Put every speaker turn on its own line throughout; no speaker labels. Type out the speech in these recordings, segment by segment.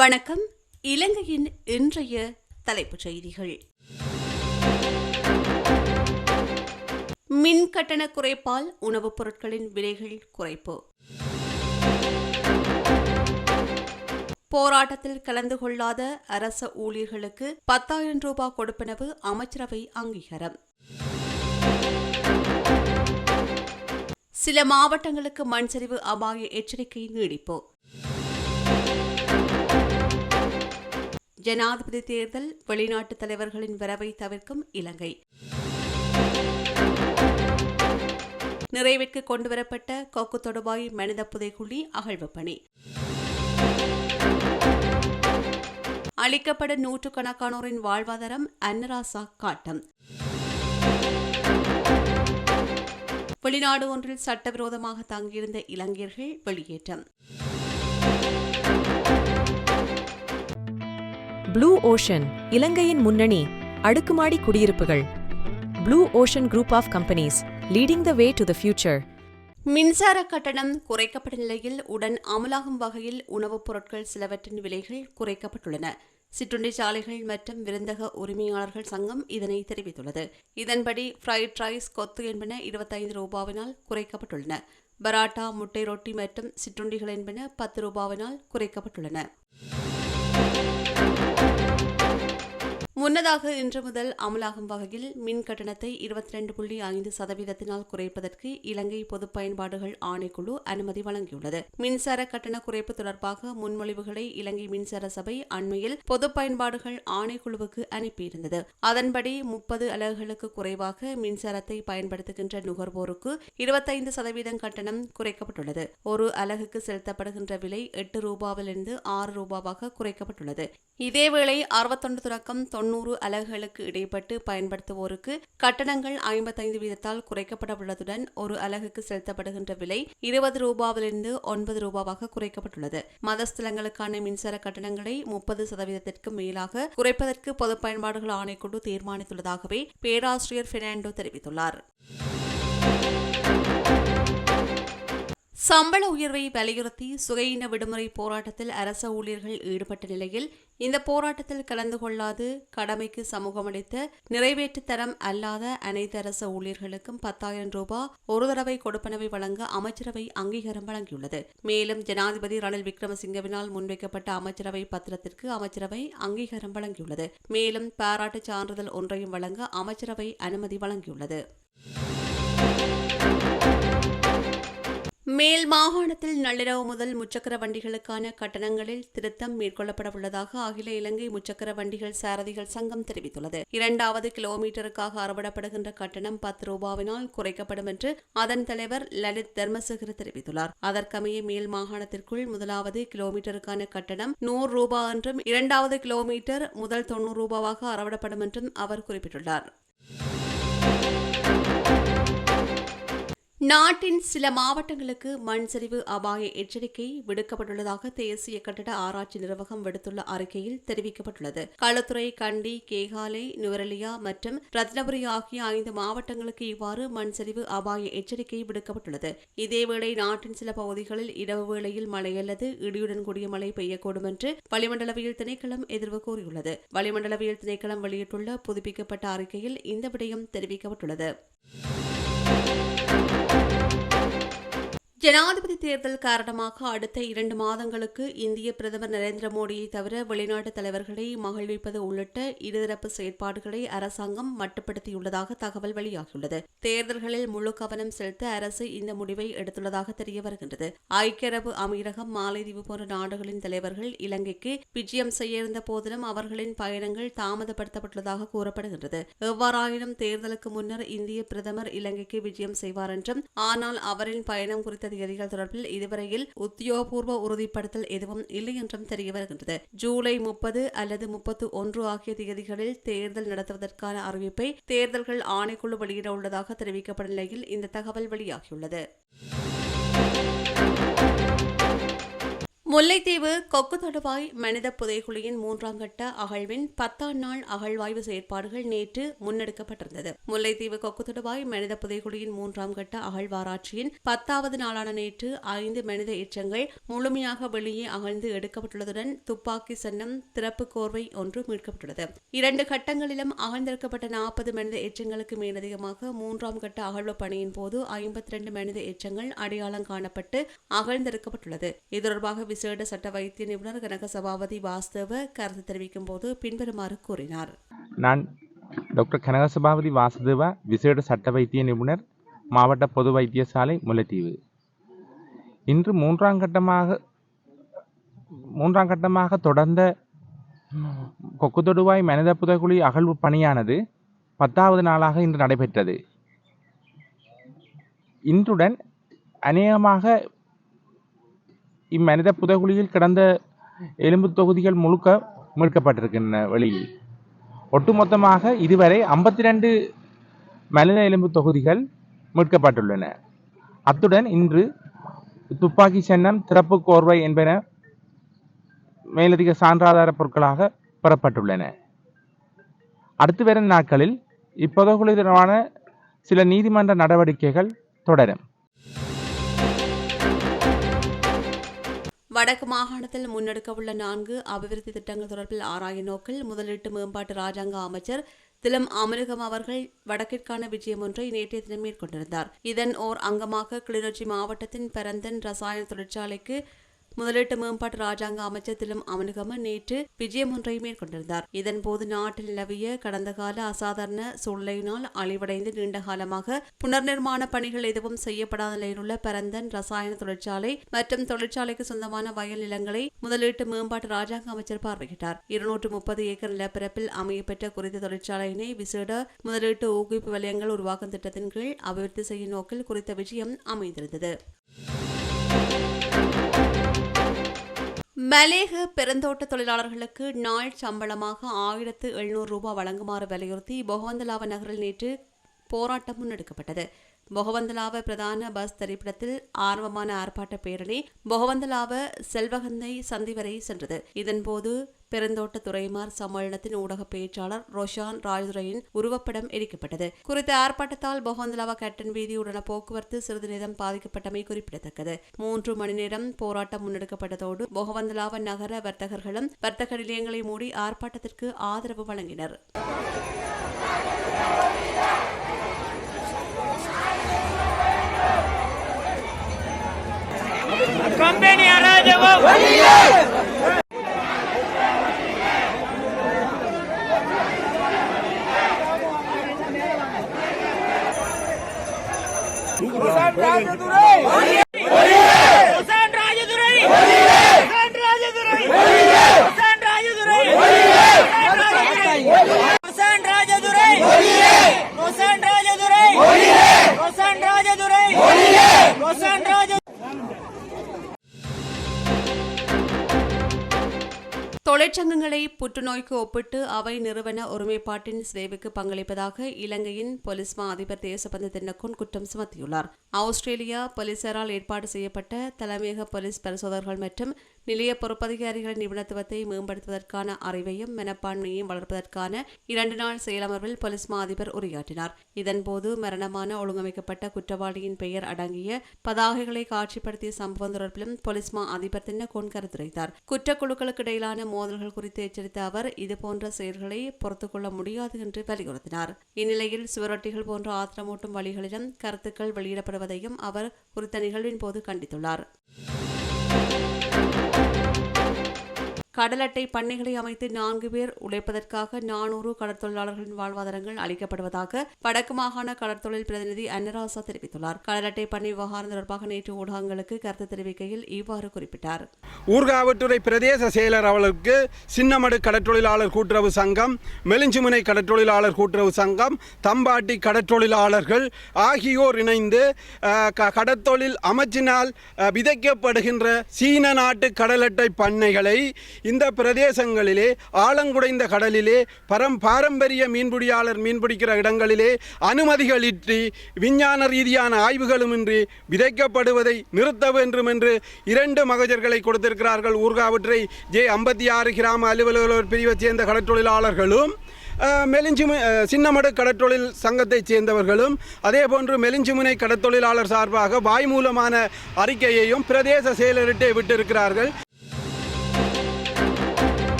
வணக்கம். இலங்கையின் இன்றைய தலைப்புச் செய்திகள். மின் கட்டண குறைப்பால் உணவுப் பொருட்களின் விலைகள் குறைப்பு. போராட்டத்தில் கலந்து கொள்ளாத அரச ஊழியர்களுக்கு பத்தாயிரம் ரூபாய் கொடுப்பனவு அமைச்சரவை அங்கீகாரம். சில மாவட்டங்களுக்கு மண் சரிவு அபாய எச்சரிக்கை நீடிப்பு. ஜனாதிபதி தேர்தல் வெளிநாட்டு தலைவர்களின் வரவை தவிர்க்கும் இலங்கை. நிறைவிற்கு கொண்டுவரப்பட்ட கொக்கு தொடுவாய் மனித புதைக்குழி அகழ்வு பணி. அளிக்கப்பட நூற்றுக்கணக்கானோரின் வாழ்வாதாரம் அன்னராசா காட்டம். வெளிநாடு ஒன்றில் சட்டவிரோதமாக தங்கியிருந்த இலங்கையர்கள் வெளியேற்றம்.
ப்ளூ ஓஷன் இலங்கையின் முன்னணி அடுக்குமாடி குடியிருப்புகள். Blue Ocean group of companies leading the way to the future
மின்சார கட்டணம் குறைக்கப்பட்ட நிலையில் உடன் அமலாகும் வகையில் உணவுப் பொருட்கள் சிலவற்றின் விலைகள் குறைக்கப்பட்டுள்ளன. சிற்றுண்டி சாலைகள் மற்றும் விருந்தக உரிமையாளர்கள் சங்கம் இதனை தெரிவித்துள்ளது. இதன்படி ஃப்ரைட் ரைஸ் கொத்து என்பன இருபத்தைந்து ரூபாவினால் குறைக்கப்பட்டுள்ளன. பராட்டா முட்டை ரொட்டி மற்றும் சிற்றுண்டிகள் என்பன பத்து ரூபாவினால் குறைக்கப்பட்டுள்ளன. முன்னதாக இன்று முதல் அமலாகும் வகையில் மின் கட்டணத்தை இருபத்தி ரெண்டு புள்ளி ஐந்து சதவீதத்தினால் குறைப்பதற்கு இலங்கை பொது பயன்பாடுகள் ஆணைக்குழு அனுமதி வழங்கியுள்ளது. மின்சார கட்டண குறைப்பு தொடர்பாக முன்மொழிவுகளை இலங்கை மின்சார சபை அண்மையில் பொது பயன்பாடுகள் ஆணைக்குழுவுக்கு அனுப்பியிருந்தது. அதன்படி முப்பது அலகுகளுக்கு குறைவாக மின்சாரத்தை பயன்படுத்துகின்ற நுகர்வோருக்கு இருபத்தைந்து சதவீதம் கட்டணம் குறைக்கப்பட்டுள்ளது. ஒரு அலகுக்கு செலுத்தப்படுகின்ற விலை எட்டு ரூபாவிலிருந்து ஆறு ரூபாவாக குறைக்கப்பட்டுள்ளது. இதேவேளை அறுபத்தொன்று தொடக்கம் தொன்னூறு அலகுகளுக்கு இடைப்பட்டு பயன்படுத்துவோருக்கு கட்டணங்கள் ஐம்பத்தைந்து வீதத்தால் குறைக்கப்பட உள்ளதுடன் ஒரு அலகுக்கு செலுத்தப்படுகின்ற விலை இருபது ரூபாவிலிருந்து ஒன்பது ரூபாவாக குறைக்கப்பட்டுள்ளது. மதஸ்தலங்களுக்கான மின்சார கட்டணங்களை முப்பது சதவீதத்திற்கு மேலாக குறைப்பதற்கு பொது பயன்பாடுகள் ஆணைக்குழு தீர்மானித்துள்ளதாகவே பேராசிரியர் பெர்னாண்டோ தெரிவித்துள்ளார். சம்பள உயர்வை வலியுறுத்தி சுகையின விடுமுறை போராட்டத்தில் அரச ஊழியர்கள் ஈடுபட்ட நிலையில் இந்த போராட்டத்தில் கலந்து கொள்ளாது கடமைக்கு சமூகமளித்த நிறைவேற்று தரம் அல்லாத அனைத்து அரச ஊழியர்களுக்கும் பத்தாயிரம் ரூபாய் ஒரு தடவை கொடுப்பனவை வழங்க அமைச்சரவை அங்கீகாரம் வழங்கியுள்ளது. மேலும் ஜனாதிபதி ரணில் விக்ரமசிங்கவினால் முன்வைக்கப்பட்ட அமைச்சரவை பத்திரத்திற்கு அமைச்சரவை அங்கீகாரம் வழங்கியுள்ளது. மேலும் பாராட்டு சான்றிதழ் ஒன்றையும் வழங்க அமைச்சரவை அனுமதி வழங்கியுள்ளது. மேல் மாகாணத்தில் நள்ளிரவு முதல் முச்சக்கர வண்டிகளுக்கான கட்டணங்களில் திருத்தம் மேற்கொள்ளப்பட உள்ளதாக அகில இலங்கை முச்சக்கர வண்டிகள் சாரதிகள் சங்கம் தெரிவித்துள்ளது. இரண்டாவது கிலோமீட்டருக்காக அறவிடப்படுகின்ற கட்டணம் பத்து ரூபாவினால் குறைக்கப்படும் என்று அதன் தலைவர் லலித் தர்மசேகர் தெரிவித்துள்ளார். அதற்கமைய மேல் மாகாணத்திற்குள் முதலாவது கிலோமீட்டருக்கான கட்டணம் நூறு ரூபாய் என்றும் இரண்டாவது கிலோமீட்டர் முதல் தொன்னூறு ரூபாவாக அறவிடப்படும் என்றும் அவர் குறிப்பிட்டுள்ளார். நாட்டின் சில மாவட்டங்களுக்கு மண் சரிவு அபாய எச்சரிக்கை விடுக்கப்பட்டுள்ளதாக தேசிய கட்டட ஆராய்ச்சி நிர்வாகம் விடுத்துள்ள அறிக்கையில் தெரிவிக்கப்பட்டுள்ளது. களுத்துறை கண்டி கேகாலை நுவரலியா மற்றும் ரத்னபுரி ஆகிய ஐந்து மாவட்டங்களுக்கு இவ்வாறு மண் சரிவு அபாய எச்சரிக்கை விடுக்கப்பட்டுள்ளது. இதேவேளை நாட்டின் சில பகுதிகளில் இரவு வேளையில் மழை அல்லது இடியுடன் கூடிய மழை பெய்யக்கூடும் என்று வளிமண்டலவியல் திணைக்களம் எதிர்வு கூறியுள்ளது. வளிமண்டலவியல் திணைக்களம் வெளியிட்டுள்ள புதுப்பிக்கப்பட்ட அறிக்கையில் இந்த விடயம் தெரிவிக்கப்பட்டுள்ளது. ஜனாதிபதி தேர்தல் காரணமாக அடுத்த இரண்டு மாதங்களுக்கு இந்திய பிரதமர் நரேந்திர மோடியை தவிர வெளிநாட்டு தலைவர்களை மகிழ்விப்பது உள்ளிட்ட இருதரப்பு செயற்பாடுகளை அரசாங்கம் மட்டுப்படுத்தியுள்ளதாக தகவல் வெளியாகியுள்ளது. தேர்தல்களில் முழு கவனம் செலுத்த அரசு இந்த முடிவை எடுத்துள்ளதாக தெரிய வருகின்றது. ஐக்கிய அரபு அமீரகம் மாலைதீவு போன்ற நாடுகளின் தலைவர்கள் இலங்கைக்கு விஜயம் செய்ய இருந்த போதிலும் அவர்களின் பயணங்கள் தாமதப்படுத்தப்பட்டுள்ளதாக கூறப்படுகின்றது. எவ்வாறாயினும் தேர்தலுக்கு முன்னர் இந்திய பிரதமர் இலங்கைக்கு விஜயம் செய்வார் என்றும் ஆனால் அவரின் பயணம் குறித்த தேதிகள் தொடர்பில் இதுவரையில் உத்தியோகபூர்வ உறுதிப்படுத்தல் எதுவும் இல்லை என்றும் தெரிய வருகின்றது. ஜூலை முப்பது அல்லது முப்பத்து ஒன்று ஆகிய தேதிகளில் தேர்தல் நடத்துவதற்கான அறிவிப்பை தேர்தல்கள் ஆணைக்குழு வெளியிட உள்ளதாக தெரிவிக்கப்பட்ட நிலையில் இந்த தகவல் வெளியாகியுள்ளது. முல்லைத்தீவு கொக்கு தொடுவாய் மனித புதைகுழியின் மூன்றாம் கட்ட அகழ்வின் பத்தாம் நாள் அகழ்வாய்வு செயற்பாடுகள் நேற்று முன்னெடுக்கப்பட்டிருந்தது. முல்லைத்தீவு கொக்கு தொடுவாய் மனித புதைகுழியின் மூன்றாம் கட்ட அகழ்வாராய்ச்சியின் பத்தாவது நாளான நேற்று ஐந்து மனித எச்சங்கள் முழுமையாக வெளியே அகழ்ந்து எடுக்கப்பட்டுள்ளதுடன் துப்பாக்கி சன்னம் திறப்பு கோர்வை ஒன்று மீட்கப்பட்டுள்ளது. இரண்டு கட்டங்களிலும் அகழ்ந்தெடுக்கப்பட்ட நாற்பது மனித எச்சங்களுக்கு மேலதிகமாக மூன்றாம் கட்ட அகழ்வு பணியின் போது ஐம்பத்தி இரண்டு மனித எச்சங்கள் அடையாளம் காணப்பட்டு அகழ்ந்தெடுக்கப்பட்டுள்ளது இது தொடர்பாக விசேட சட்ட வைத்திய நிபுணர் கனக சபாபதி வாஸ்தவ கருத்து தெரிவிக்கும் போது பின்வருமாறு கூறினார்.
நான் டாக்டர் கனகசபாபதி வாசுதேவா விசேட சட்ட வைத்திய நிபுணர் மாவட்ட பொது வைத்தியசாலை முல்லைத்தீவு. இன்று மூன்றாம் கட்டமாக மூன்றாம் கட்டமாக தொடர்ந்த கொக்கு தொடுவாய் மனித புதைக்குழி அகழ்வு பணியானது பத்தாவது நாளாக இன்று நடைபெற்றது. இன்றுடன் அநேகமாக இம்மனித புதைகுழியில் கிடந்த எலும்பு தொகுதிகள் முழுக்க மீட்கப்பட்டிருக்கின்றன வெளியில். ஒட்டுமொத்தமாக இதுவரை ஐம்பத்தி ரெண்டு மனித எலும்பு தொகுதிகள் மீட்கப்பட்டுள்ளன. அத்துடன் இன்று துப்பாக்கி சின்னம் திறப்பு கோர்வை என்பன மேலதிக சான்றாதார பொருட்களாக பெறப்பட்டுள்ளன. அடுத்து வரும் நாட்களில் இப்புதைகுழி தொடர்பான சில நீதிமன்ற நடவடிக்கைகள் தொடரும்.
வடக்கு மாகாணத்தில் முன்னெடுக்கவுள்ள நான்கு அபிவிருத்தி திட்டங்கள் தொடர்பில் ஆராய நோக்கில் முதலீட்டு மேம்பாட்டு ராஜாங்க அமைச்சர் திலம் அமருகம் அவர்கள் வடக்கிற்கான விஜயம் ஒன்றை நேற்றைய தினம் மேற்கொண்டிருந்தார். இதன் ஓர் அங்கமாக கிளிநொச்சி மாவட்டத்தின் பெரந்தன் ரசாயன தொழிற்சாலைக்கு முதலீட்டு மேம்பாட்டு ராஜாங்க அமைச்சர் திலம் அமனுகம நேற்று விஜயம் ஒன்றை மேற்கொண்டிருந்தார். இதன்போது நாட்டில் நிலவிய கடந்த கால அசாதாரண சூழ்நிலையினால் அழிவடைந்து நீண்ட காலமாக புனர்நிர்மாண பணிகள் எதுவும் செய்யப்படாத நிலையிலுள்ள பரந்தன் ரசாயன தொழிற்சாலை மற்றும் தொழிற்சாலைக்கு சொந்தமான வயல் நிலங்களை முதலீட்டு மேம்பாட்டு ராஜாங்க அமைச்சர் பார்வையிட்டார். இருநூற்று முப்பது ஏக்கர் நிலப்பரப்பில் அமையப்பெற்ற குறித்த தொழிற்சாலையினை விசேட முதலீட்டு ஊக்குவிப்பு வலயங்கள் உருவாக்கும் திட்டத்தின் கீழ் அபிவிருத்தி செய்யும் நோக்கில் குறித்த விஜயம் அமைந்திருந்தது. மலேக பெருந்தோட்ட தொழிலாளர்களுக்கு நாள் சம்பளமாக ஆயிரத்து எழுநூறு ரூபாய் வழங்குமாறு வலியுறுத்தி பொகவந்தலாவ நகரில் நேற்று போராட்டம் முன்னெடுக்கப்பட்டது. பொகவந்தலாவ பிரதான பஸ் திரைப்படத்தில் ஆரம்பமான ஆர்ப்பாட்ட பேரணி பொகவந்தலாவ செல்வகந்தை சந்தி வரை சென்றது. இதன்போது பெருந்தோட்ட துறைமார் சம்மேளனத்தின் ஊடக பேச்சாளர் ரோஷான் ராஜதுரையின் உருவப்படம் எரிக்கப்பட்டது குறித்த ஆர்ப்பாட்டத்தால் பொகவந்தலாவா கேட்டன் வீதியுடன போக்குவரத்து சிறிது நேரம் பாதிக்கப்பட்டமை குறிப்பிடத்தக்கது மூன்று மணி நேரம் போராட்டம் முன்னெடுக்கப்பட்டதோடு பொகவந்தலாவ நகர வர்த்தகர்களும் வர்த்தக நிலையங்களை மூடி ஆர்ப்பாட்டத்திற்கு ஆதரவு வழங்கினர்
ಕಂಪನಿ Juan Ramiro
Durán. புற்றுநோய்க்கு ஒப்பிட்டு அவை நிறுவன ஒருமைப்பாட்டின் சிதைவுக்கு பங்களிப்பதாக இலங்கையின் பொலிஸ்மா அதிபர் தேசபந்து தின்னக்குன் குற்றம் சுமத்தியுள்ளார். ஆஸ்திரேலியா போலீசாரால் ஏற்பாடு செய்யப்பட்ட தலைமையக போலீஸ் பரிசோதகர்கள் மற்றும் நிலைய பொறுப்பதிகாரிகளின் நிபுணத்துவத்தை மேம்படுத்துவதற்கான அறிவையும் மனப்பான்மையையும் வளர்ப்பதற்கான இரண்டு நாள் செயலமர்வில் போலீஸ் மா அதிபர் உரையாற்றினார். இதன்போது மரணமான ஒழுங்கமைக்கப்பட்ட குற்றவாளியின் பெயர் அடங்கிய பதாகைகளை காட்சிப்படுத்திய சம்பவம் தொடர்பிலும் போலீஸ் மா அதிபர் தென்னக்கோன் கருத்துரைத்தார். குற்றக்குழுக்களுக்கு இடையிலான மோதல்கள் குறித்து எச்சரித்த அவர் இதுபோன்ற செயல்களை பொறுத்துக்கொள்ள முடியாது என்று வலியுறுத்தினார். இந்நிலையில் சுவரொட்டிகள் போன்ற ஆத்திரமூட்டும் வழிகளிலும் கருத்துக்கள் வெளியிடப்படுவதையும் அவர் குறித்த நிகழ்வின் போது கண்டித்துள்ளார். கடல் அட்டை பண்ணைகளை அமைத்து நான்கு பேர் உழைப்பதற்காக நானூறு கடற்தொழிலாளர்களின் வாழ்வாதாரங்கள் அளிக்கப்படுவதாக வடக்கு மாகாண கடற்தொழில் பிரதிநிதி அன்னராசா தெரிவித்துள்ளார். கடல் அட்டை பண்ணை விவகாரம் தொடர்பாக நேற்று ஊடகங்களுக்கு கருத்து தெரிவிக்கையில் இவ்வாறு குறிப்பிட்டார்.
ஊர்காவட்டுறை பிரதேச செயலர் அவர்களுக்கு சின்னமடு கடற்றொழிலாளர் கூட்டுறவு சங்கம் மெலிஞ்சுமுனை கடற்றொழிலாளர் கூட்டுறவு சங்கம் தம்பாட்டி கடற்றொழிலாளர்கள் ஆகியோர் இணைந்து கடற்தொழில் அமைச்சினால் விதைக்கப்படுகின்ற சீன நாட்டு கடலட்டை பண்ணைகளை இந்த பிரதேசங்களிலே ஆழங்குடைந்த கடலிலே பரம் பாரம்பரிய மீன்பிடியாளர் மீன்பிடிக்கிற இடங்களிலே அனுமதிகளின்றி விஞ்ஞான ரீதியான ஆய்வுகளுமின்றி விதைக்கப்படுவதை நிறுத்த வேண்டும் என்று இரண்டு மகஜர்களை கொடுத்திருக்கிறார்கள். ஊர்காவற்றை ஜே ஐம்பத்தி ஆறு கிராம அலுவலர் பிரிவைச் சேர்ந்த கடற்றொழிலாளர்களும் மெலிஞ்சுமு சின்னமடு கடற்றொழில் சங்கத்தைச் சேர்ந்தவர்களும் அதே போன்று மெலிஞ்சிமுனை கடற்தொழிலாளர் சார்பாக வாய்மூலமான அறிக்கையையும் பிரதேச செயலரிட்டே விட்டிருக்கிறார்கள்.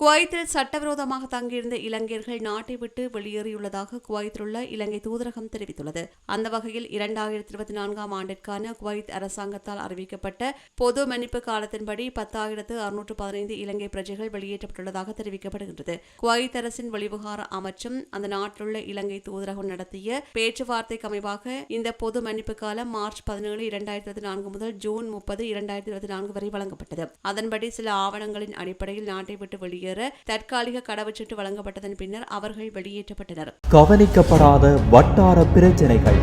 குவைத்தில் சட்டவிரோதமாக தங்கியிருந்த இலங்கையர்கள் நாட்டை விட்டு வெளியேறியுள்ளதாக குவைத்தில் உள்ள இலங்கை தூதரகம் தெரிவித்துள்ளது. அந்த வகையில் இரண்டாயிரத்தி இருபத்தி நான்காம் ஆண்டிற்கான குவைத் அரசாங்கத்தால் அறிவிக்கப்பட்ட பொது மன்னிப்பு காலத்தின்படி பத்தாயிரத்து அறுநூற்று பதினைந்து இலங்கை பிரஜைகள் வெளியேற்றப்பட்டுள்ளதாக தெரிவிக்கப்படுகின்றது. குவைத் அரசின் வெளிவிவகார அமைச்சும் அந்த நாட்டிலுள்ள இலங்கை தூதரகம் நடத்திய பேச்சுவார்த்தைக்கு அமைவாக இந்த பொது மன்னிப்பு காலம் மார்ச் பதினேழு இரண்டாயிரத்தி இருபத்தி நான்கு முதல் ஜூன் முப்பது இரண்டாயிரத்தி இருபத்தி நான்கு வரை வழங்கப்பட்டது. அதன்படி சில ஆவணங்களின் அடிப்படையில் நாட்டை விட்டு வெளியேற தற்காலிக கடவுச்சீட்டு வழங்கப்பட்டதன் பின்னர் அவர்கள் வெளியேற்றப்பட்டனர்.
கவனிக்கப்படாத வட்டார பிரச்சனைகள்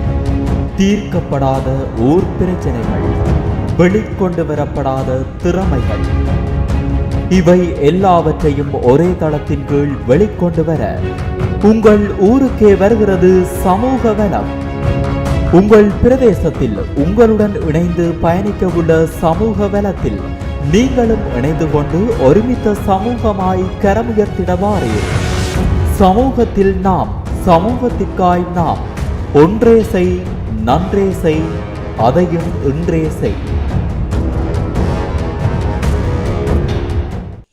தீர்க்கப்படாத ஊர் பிரச்சனைகள் வெளிக்கொண்டு வரப்படாத திறமைகள் இவை எல்லாவற்றையும் ஒரே தளத்தின் கீழ் வெளிக்கொண்டு வர உங்கள் ஊருக்கே வருகிறது சமூக வனம். உங்கள் பிரதேசத்தில் உங்களுடன் இணைந்து பயணிக்க உள்ள சமூக வலத்தில் நீங்களும் இணைந்து கொண்டு ஒருமித்த சமூகமாய் கரமுயர்த்திடவாறு. சமூகத்தில் நாம் சமூகத்திற்காய் நாம் ஒன்றே செய் நன்றே செய் அதையும் இன்றே செய்.